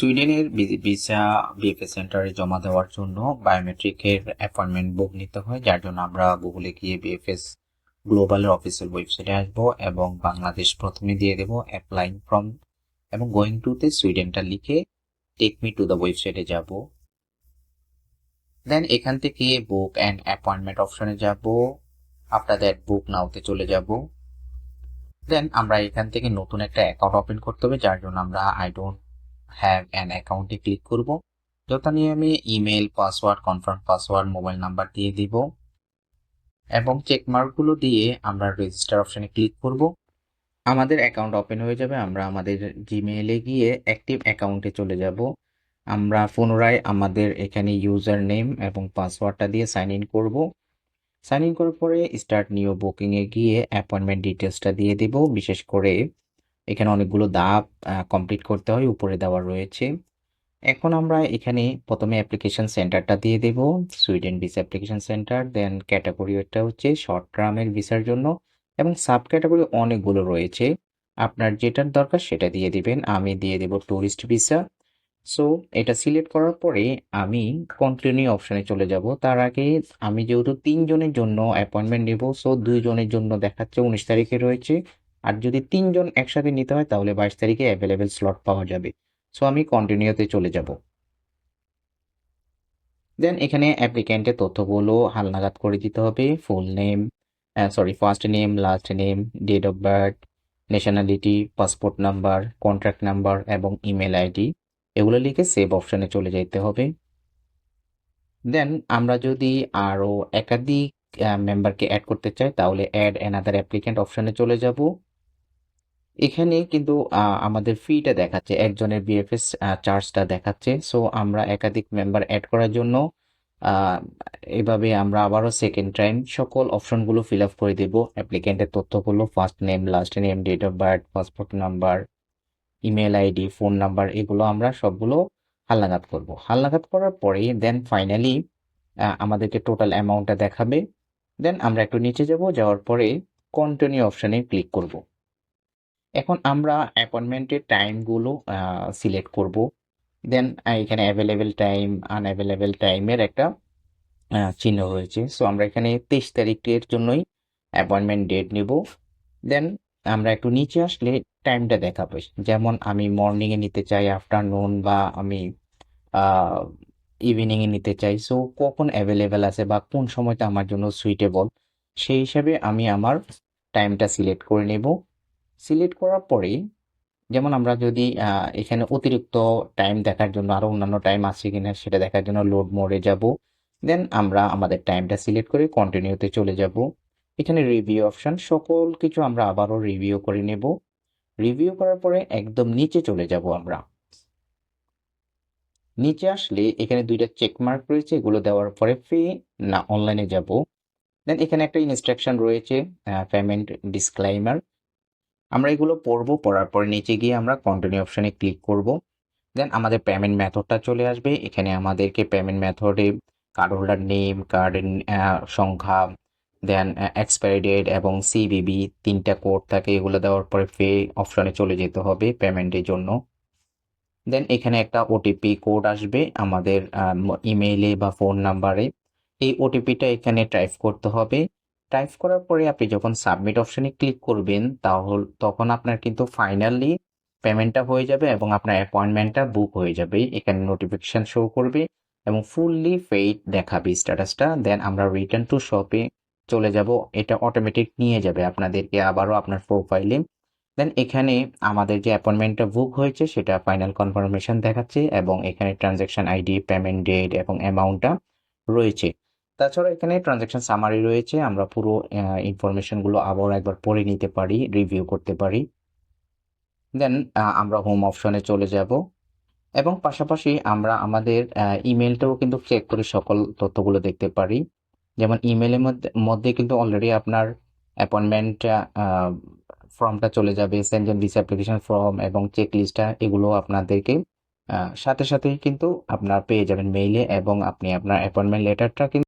সুইডেনের visa BFS সেন্টারে জমা দেওয়ার জন্য বায়োমেট্রিকের অ্যাপয়েন্টমেন্ট বুক নিতে হয়, যার জন্য আমরা গুগলে গিয়ে বিএফএস গ্লোবালের অফিসিয়াল ওয়েবসাইটে আসব এবং বাংলাদেশ প্রথমে দিয়ে দেবো অ্যাপ্লাইং ফ্রম এবং গোয়িং টুতে সুইডেনটা লিখে টেক মি টু দ্য ওয়েবসাইটে যাব। দেন এখান থেকে বুক অ্যান্ড অ্যাপয়েন্টমেন্ট অপশনে যাব, আফটার দ্যাট বুক নাওতে চলে যাব। দেন আমরা এখান থেকে নতুন একটা অ্যাকাউন্ট ওপেন করতে হবে, যার জন্য আমরা আই ডোন্ট হ্যাভ অ্যান অ্যাকাউন্টে ক্লিক করব। যথা নিয়ে আমি email password confirm password mobile number দিয়ে দিব। এবং চেকমার্কগুলো দিয়ে আমরা রেজিস্টার অপশানে ক্লিক করব। আমাদের অ্যাকাউন্ট ওপেন হয়ে যাবে, আমরা আমাদের জিমেইলে গিয়ে অ্যাক্টিভ অ্যাকাউন্টে চলে যাব। আমরা পুনরায় আমাদের এখানে ইউজার নেম এবং পাসওয়ার্ডটা দিয়ে সাইন ইন করব। সাইন ইন করার পরে স্টার্ট নিউ বুকিংয়ে গিয়ে অ্যাপয়েন্টমেন্ট ডিটেলসটা দিয়ে দেব। বিশেষ করে এখানে অনেকগুলো ধাপ কমপ্লিট করতে হয়, উপরে দেওয়া রয়েছে। এখন আমরা এখানে প্রথমে অ্যাপ্লিকেশন সেন্টারটা দিয়ে দেব Sweden visa application centre then category একটা হচ্ছে শর্ট টার্মের ভিসার জন্য, এবং সাব ক্যাটাগরি অনেকগুলো রয়েছে। আপনার যেটার দরকার সেটা দিয়ে দিবেন, আমি দিয়ে দেব ট্যুরিস্ট ভিসা সো এটা সিলেক্ট করার পরে আমি কন্টিনিউ অপশানে চলে যাব। তার আগে আমি যেহেতু তিনজনের জন্য অ্যাপয়েন্টমেন্ট নেব সো দুইজনের জন্য দেখাচ্ছে উনিশ তারিখে রয়েছে। আর যদি তিনজন একসাথে নিতে হয়, তাহলে বাইশ তারিখে অ্যাভেলেবেল স্লট পাওয়া যাবে। সো আমি কন্টিনিউতে চলে যাব। দেন এখানে অ্যাপ্লিক্যান্টের তথ্যগুলো হালনাগাদ করে দিতে হবে। Full name sorry first name last name date of birth nationality passport number contract number এবং ইমেল আইডি এগুলো লিখে সেভ অপশানে চলে যেতে হবে। দেন আমরা যদি আরও একাধিক মেম্বারকে অ্যাড করতে চাই, তাহলে অ্যাড অ্যানাদার অ্যাপ্লিক্যান্ট অপশানে চলে যাব। এখানে কিন্তু আমাদের ফিটা দেখাচ্ছে, একজনের বিএফএস চার্জটা দেখাচ্ছে। সো আমরা একাধিক মেম্বার অ্যাড করার জন্য এভাবে আমরা আবারও সেকেন্ড টাইম সকল অপশনগুলো ফিল আপ করে দেব। অ্যাপ্লিক্যান্টের তথ্যগুলো first name last name date of birth passport number email ID phone number এগুলো আমরা সবগুলো হালনাগাদ করব। হালনাগাদ করার পরে দেন ফাইনালি আমাদেরকে টোটাল অ্যামাউন্টটা দেখাবে। দেন আমরা একটু নিচে যাব, যাওয়ার পরে কন্টিনিউ অপশানে ক্লিক করব। এখন আমরা অ্যাপয়েন্টমেন্টের টাইমগুলো সিলেক্ট করব। দেন এখানে অ্যাভেলেবেল টাইম আনঅ্যাভেলেবেল টাইমের একটা চিহ্ন রয়েছে। সো আমরা এখানে তেইশ তারিখের জন্যই অ্যাপয়েন্টমেন্ট ডেট নিব। দেন আমরা একটু নিচে আসলে টাইমটা দেখাবে। যেমন আমি মর্নিংয়ে নিতে চাই আফটারনুন বা আমি ইভিনিংয়ে নিতে চাই। সো কখন অ্যাভেলেবেল আছে বা কোন সময়টা আমার জন্য সুইটেবল সেই হিসাবে আমি আমার টাইমটা সিলেক্ট করে নেব। সিলেক্ট করার পরে যেমন আমরা যদি এখানে অতিরিক্ত টাইম দেখার জন্য আরও অন্যান্য টাইম আছে কিনা সেটা দেখার জন্য লোড মোডে যাব। দেন আমরা আমাদের টাইমটা সিলেক্ট করে কন্টিনিউতে চলে যাব। এখানে রিভিউ অপশন সকল কিছু আমরা আবারও রিভিউ করে নেব। রিভিউ করার পরে একদম নিচে চলে যাব আমরা। নিচে আসলে এখানে দুইটা চেক মার্ক রয়েছে, এগুলো দেওয়ার পরে ফি না অনলাইনে যাব। দেন এখানে একটা ইনস্ট্রাকশন রয়েছে পেমেন্ট ডিসক্লাইমার আমরা এগুলো পড়ব, পড়ার পরে নিচে গিয়ে আমরা কন্টিনিউ অপশানে ক্লিক করব। দেন আমাদের পেমেন্ট মেথডটা চলে আসবে। এখানে আমাদেরকে পেমেন্ট মেথডে কার্ড হোল্ডার নেম কার্ডের সংখ্যা দেন এক্সপায়ারি ডেট এবং সিবিবি তিনটা কোড থাকে, এগুলো দেওয়ার পরে পে অপশানে চলে যেতে হবে পেমেন্টের জন্য। দেন এখানে একটা ওটিপি কোড আসবে আমাদের ইমেইলে বা ফোন নাম্বারে এই ওটিপিটা এখানে টাইপ করতে হবে। টাইপ করার পরে আপনি যখন সাবমিট অপশানে ক্লিক করবেন, তাহলে, তখন আপনার কিন্তু ফাইনালি পেমেন্টটা হয়ে যাবে এবং আপনার অ্যাপয়েন্টমেন্টটা বুক হয়ে যাবে। এখানে নোটিফিকেশন শো করবে এবং ফুললি পেইড দেখাবে স্ট্যাটাসটা দেন আমরা রিটার্ন টু শপে চলে যাব। এটা অটোমেটিক নিয়ে যাবে আপনাদেরকে আবারও আপনার প্রোফাইলে দেন এখানে আমাদের যে অ্যাপয়েন্টমেন্টটা বুক হয়েছে, সেটা ফাইনাল কনফার্মেশন দেখাচ্ছে এবং এখানে ট্রানজ্যাকশন আইডি পেমেন্ট ডেট এবং অ্যামাউন্টটা রয়েছে। তাছাড়া এখানে ট্রানজ্যাকশন সামারি রয়েছে, আমরা পুরো ইনফরমেশনগুলো আবার একবার পড়ে নিতে পারি রিভিউ করতে পারি। দেন আমরা হোম অপশনে চলে যাব। এবং পাশাপাশি আমরা আমাদের ইমেলটাও কিন্তু চেক করে সকল তথ্যগুলো দেখতে পারি। যেমন ইমেলের মধ্যে মধ্যে কিন্তু অলরেডি আপনার অ্যাপয়েন্টমেন্ট ফর্মটা চলে যাবে সেনজেন ভিসা অ্যাপ্লিকেশন ফর্ম এবং চেক লিস্টটা এগুলো আপনাদেরকে সাথে সাথেই কিন্তু আপনার পেয়ে যাবেন মেইলে এবং আপনি আপনার অ্যাপয়েন্টমেন্ট লেটারটা কিন্তু